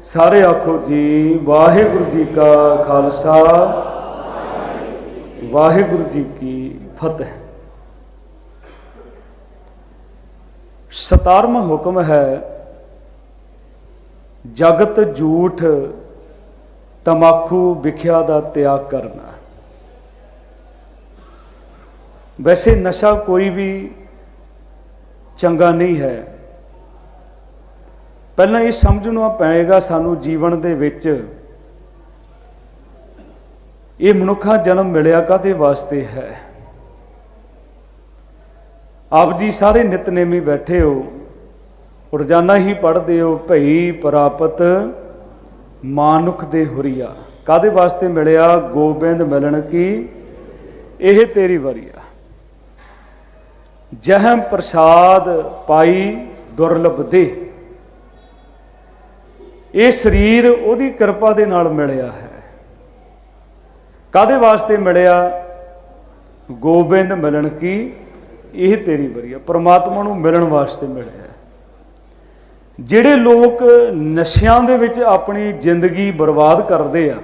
ਸਾਰੇ ਆਖੋ ਜੀ, ਵਾਹਿਗੁਰੂ ਜੀ ਕਾ ਖਾਲਸਾ। ਵਾਹਿਗੁਰੂ ਜੀ ਕੀ ਫਤਿਹ। 17ਵਾਂ ਹੁਕਮ ਹੈ, ਜਗਤ ਝੂਠ ਤਮਾਕੂ ਵਿਖਿਆ ਦਾ ਤਿਆਗ ਕਰਨਾ। ਵੈਸੇ ਨਸ਼ਾ ਕੋਈ ਵੀ ਚੰਗਾ ਨਹੀਂ ਹੈ। ਪਹਿਲਾਂ ਇਹ ਸਮਝਣਾ ਪਏਗਾ ਸਾਨੂੰ ਜੀਵਨ ਦੇ ਵਿੱਚ ਇਹ ਮਨੁੱਖਾ ਜਨਮ ਮਿਲਿਆ ਕਾਦੇ ਵਾਸਤੇ ਹੈ? ਆਪ ਜੀ ਸਾਰੇ ਨਿਤਨੇਮੀ ਬੈਠੇ ਹੋ, ਰੋਜ਼ਾਨਾ ਹੀ ਪੜ੍ਹਦੇ ਹੋ, ਭਈ ਪ੍ਰਾਪਤ ਮਾਨੁਖ ਦੇ ਹੁਰੀਆ। ਕਾਦੇ ਵਾਸਤੇ ਮਿਲਿਆ? ਗੋਬਿੰਦ ਮਿਲਣ ਕੀ? ਇਹ ਤੇਰੀ ਵਰੀਆ ਜਹਮ ਪ੍ਰਸਾਦ ਪਾਈ ਦੁਰਲਭ ਦੇ ਇਹ ਸਰੀਰ ਉਹਦੀ ਕਿਰਪਾ ਦੇ ਨਾਲ ਮਿਲਿਆ ਹੈ। ਕਾਦੇ ਵਾਸਤੇ ਮਿਲਿਆ? ਗੋਬਿੰਦ ਮਿਲਣ ਕੀ? ਇਹ ਤੇਰੀ ਵਰੀਆ ਪ੍ਰਮਾਤਮਾ ਨੂੰ ਮਿਲਣ ਵਾਸਤੇ ਮਿਲਿਆ ਜਿਹੜੇ ਲੋਕ ਨਸ਼ਿਆਂ ਦੇ ਵਿੱਚ ਆਪਣੀ ਜ਼ਿੰਦਗੀ ਬਰਬਾਦ ਕਰਦੇ ਆ,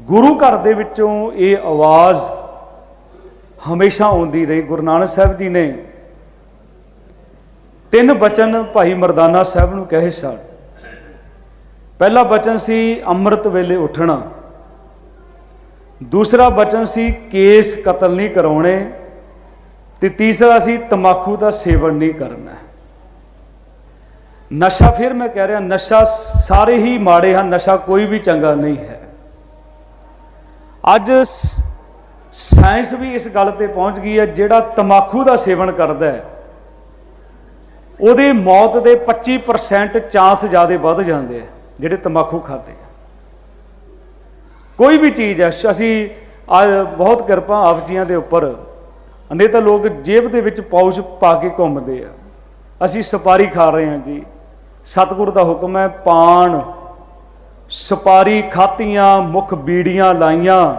ਗੁਰੂ ਘਰ ਦੇ ਵਿੱਚੋਂ ਇਹ ਆਵਾਜ਼ ਹਮੇਸ਼ਾ ਆਉਂਦੀ ਰਹੀ। ਗੁਰੂ ਨਾਨਕ ਸਾਹਿਬ ਜੀ ਨੇ ਤਿੰਨ ਬਚਨ ਭਾਈ ਮਰਦਾਨਾ ਸਾਹਿਬ ਨੂੰ ਕਹੇ ਸਨ। ਪਹਿਲਾ ਬਚਨ ਸੀ ਅੰਮ੍ਰਿਤ ਵੇਲੇ ਉੱਠਣਾ। ਦੂਸਰਾ ਬਚਨ ਸੀ ਕੇਸ ਕਤਲ ਨਹੀਂ ਕਰਾਉਣੇ। ਤੇ ਤੀਸਰਾ ਸੀ ਤਮਾਕੂ ਦਾ ਸੇਵਨ ਨਹੀਂ ਕਰਨਾ। ਨਸ਼ਾ ਫਿਰ ਮੈਂ ਕਹਿ ਰਿਹਾ, ਨਸ਼ਾ ਸਾਰੇ ਹੀ ਮਾੜੇ ਹਨ, ਨਸ਼ਾ ਕੋਈ ਵੀ ਚੰਗਾ ਨਹੀਂ ਹੈ। ਅੱਜ ਸਾਇੰਸ ਵੀ ਇਸ ਗੱਲ ਤੇ ਪਹੁੰਚ ਗਈ ਹੈ, ਜਿਹੜਾ ਤਮਾਕੂ ਦਾ ਸੇਵਨ ਕਰਦਾ ਹੈ, ਉਹਦੇ ਮੌਤ ਦੇ 25% ਚਾਂਸ ਜ਼ਿਆਦਾ ਵੱਧ ਜਾਂਦੇ ਆ ਜਿਹੜੇ ਤੰਬਾਕੂ ਖਾਂਦੇ ਆ। ਕੋਈ ਵੀ ਚੀਜ਼ ਹੈ ਅਸੀਂ ਅੱਜ ਬਹੁਤ ਕਿਰਪਾ ਆਪ ਜੀਆਂ ਦੇ ਉੱਪਰ। ਨਹੀਂ ਤਾਂ ਲੋਕ ਜੇਬ ਦੇ ਵਿੱਚ ਪਾਉਚ ਪਾ ਕੇ ਘੁੰਮਦੇ ਆ। ਅਸੀਂ ਸਪਾਰੀ ਖਾ ਰਹੇ ਹਾਂ ਜੀ। ਸਤਿਗੁਰ ਦਾ ਹੁਕਮ ਹੈ ਪਾਣ। ਸਪਾਰੀ ਖਾਤੀਆਂ, ਮੁਖ ਬੀੜੀਆਂ ਲਾਈਆਂ।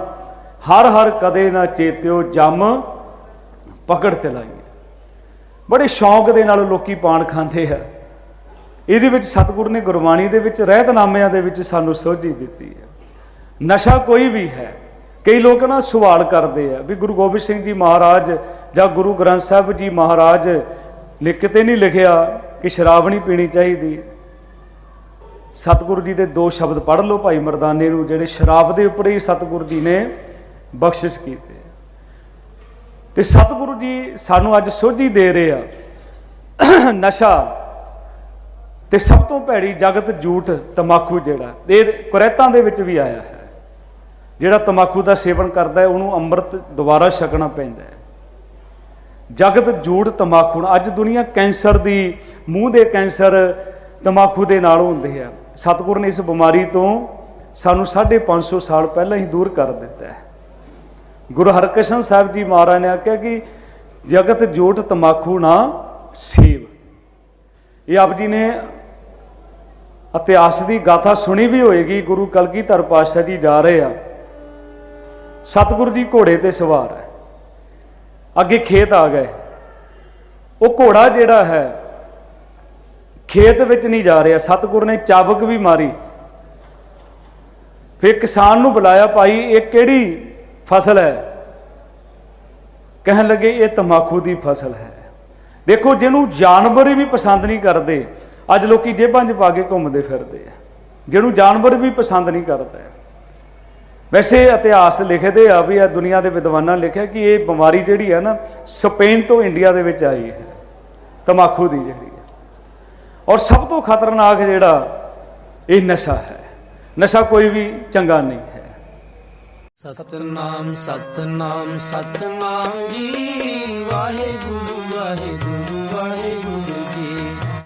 ਹਰ ਹਰ ਕਦੇ ਨਾ ਚੇਤਿਓ ਜੰਮ ਪਕੜ ਤੇ ਲਾਈਏ। ਬੜੇ ਸ਼ੌਂਕ ਦੇ ਨਾਲ ਲੋਕੀ ਪਾਣ ਖਾਂਦੇ ਆ। ਇਹਦੇ ਵਿੱਚ ਸਤਿਗੁਰ ਨੇ ਗੁਰਬਾਣੀ ਦੇ ਵਿੱਚ, ਰਹਿਤਨਾਮਿਆਂ ਦੇ ਵਿੱਚ ਸਾਨੂੰ ਸੋਝੀ ਦਿੱਤੀ ਹੈ। ਨਸ਼ਾ ਕੋਈ ਵੀ ਹੈ, ਕਈ ਲੋਕ ਨਾ ਸਵਾਲ ਕਰਦੇ ਆ ਵੀ ਗੁਰੂ ਗੋਬਿੰਦ ਸਿੰਘ ਜੀ ਮਹਾਰਾਜ ਜਾਂ ਗੁਰੂ ਗ੍ਰੰਥ ਸਾਹਿਬ ਜੀ ਮਹਾਰਾਜ ਨੇ ਕਿਤੇ ਨਹੀਂ ਲਿਖਿਆ ਕਿ ਸ਼ਰਾਬ ਨਹੀਂ ਪੀਣੀ ਚਾਹੀਦੀ। ਸਤਿਗੁਰੂ ਜੀ ਦੇ ਦੋ ਸ਼ਬਦ ਪੜ੍ਹ ਲਓ ਭਾਈ ਮਰਦਾਨੇ ਨੂੰ, ਜਿਹੜੇ ਸ਼ਰਾਬ ਦੇ ਉੱਪਰ ਹੀ ਸਤਿਗੁਰੂ ਜੀ ਨੇ ਬਖਸ਼ਿਸ਼ ਕੀਤੇ। ਤੇ ਸਤਿਗੁਰੂ ਜੀ ਸਾਨੂੰ ਅੱਜ ਸੋਝੀ ਦੇ ਰਹੇ ਆ। ਨਸ਼ਾ ਤੇ ਸਭ ਤੋਂ ਭੈੜੀ ਜਗਤ ਝੂਠ ਤਮਾਕੂ ਜਿਹੜਾ, ਇਹ ਕੁਰੈਤਾਂ ਦੇ ਵਿੱਚ ਵੀ ਆਇਆ ਹੈ। ਜਿਹੜਾ ਤਮਾਕੂ ਦਾ ਸੇਵਨ ਕਰਦਾ ਹੈ, ਉਹਨੂੰ ਅੰਮ੍ਰਿਤ ਦੁਬਾਰਾ ਛਕਣਾ ਪੈਂਦਾ ਹੈ। ਜਗਤ ਝੂਠ ਤਮਾਕੂ ਅੱਜ ਦੁਨੀਆ ਕੈਂਸਰ ਦੀ, ਮੂੰਹ ਦੇ ਕੈਂਸਰ ਤਮਾਕੂ ਦੇ ਨਾਲ ਹੁੰਦੇ ਆ। ਸਤਿਗੁਰ ਨੇ ਇਸ ਬਿਮਾਰੀ ਤੋਂ ਸਾਨੂੰ 550 ਸਾਲ ਪਹਿਲਾਂ ਹੀ ਦੂਰ ਕਰ ਦਿੱਤਾ ਹੈ। ਗੁਰੂ ਹਰਕ੍ਰਿਸ਼ਨ ਸਾਹਿਬ ਜੀ ਮਹਾਰਾਜ ਨੇ ਆਖਿਆ ਕਿ ਜਗਤ ਝੂਠ ਤਮਾਕੂ ਨਾ ਸੇਵ। ਇਹ ਆਪ ਜੀ ਨੇ ਇਤਿਹਾਸ ਦੀ ਗਾਥਾ ਸੁਣੀ ਵੀ ਹੋਏਗੀ, ਗੁਰੂ ਕਲਗੀਧਰ ਪਾਤਸ਼ਾਹ ਜੀ ਜਾ ਰਹੇ ਆ। ਸਤਿਗੁਰੂ ਜੀ ਘੋੜੇ ਤੇ ਸਵਾਰ ਹੈ। ਅੱਗੇ ਖੇਤ ਆ ਗਏ। ਉਹ ਘੋੜਾ ਜਿਹੜਾ ਹੈ, ਖੇਤ ਵਿੱਚ ਨਹੀਂ ਜਾ ਰਿਹਾ। ਸਤਿਗੁਰ ਨੇ ਚਾਬਕ ਵੀ ਮਾਰੀ। ਫਿਰ ਕਿਸਾਨ ਨੂੰ ਬੁਲਾਇਆ, ਭਾਈ, ਇਹ ਕਿਹੜੀ ਫਸਲ ਹੈ? ਕਹਿਣ ਲੱਗੇ, ਇਹ ਤਮਾਕੂ ਦੀ ਫਸਲ ਹੈ। ਦੇਖੋ, ਜਿਹਨੂੰ ਜਾਨਵਰ ਵੀ ਪਸੰਦ ਨਹੀਂ ਕਰਦੇ ਅੱਜ ਲੋਕੀ ਜੇਬਾਂ 'ਚ ਪਾ ਕੇ ਘੁੰਮਦੇ ਫਿਰਦੇ ਆ। ਜਿਹਨੂੰ ਜਾਨਵਰ ਵੀ ਪਸੰਦ ਨਹੀਂ ਕਰਦਾ। ਵੈਸੇ ਇਤਿਹਾਸ ਲਿਖਦੇ ਆ ਵੀ ਆ ਦੁਨੀਆ ਦੇ ਵਿਦਵਾਨਾਂ ਲਿਖਿਆ ਕਿ ਇਹ ਬਿਮਾਰੀ ਜਿਹੜੀ ਆ ਨਾ, ਸਪੇਨ ਤੋਂ ਇੰਡੀਆ ਦੇ ਵਿੱਚ ਆਈ ਹੈ। ਤਮਾਕੂ ਦੀ ਜਿਹੜੀ ਔਰ ਸਭ ਤੋਂ ਖਤਰਨਾਕ ਜਿਹੜਾ ਇਹ ਨਸ਼ਾ ਹੈ, ਨਸ਼ਾ ਕੋਈ ਵੀ ਚੰਗਾ ਨਹੀਂ ਹੈ। ਸਤਨਾਮ ਸਤਨਾਮ ਸਤਨਾਮ ਜੀ। ਵਾਹਿਗੁਰੂ ਵਾਹਿਗੁਰੂ ਵਾਹਿਗੁਰੂ।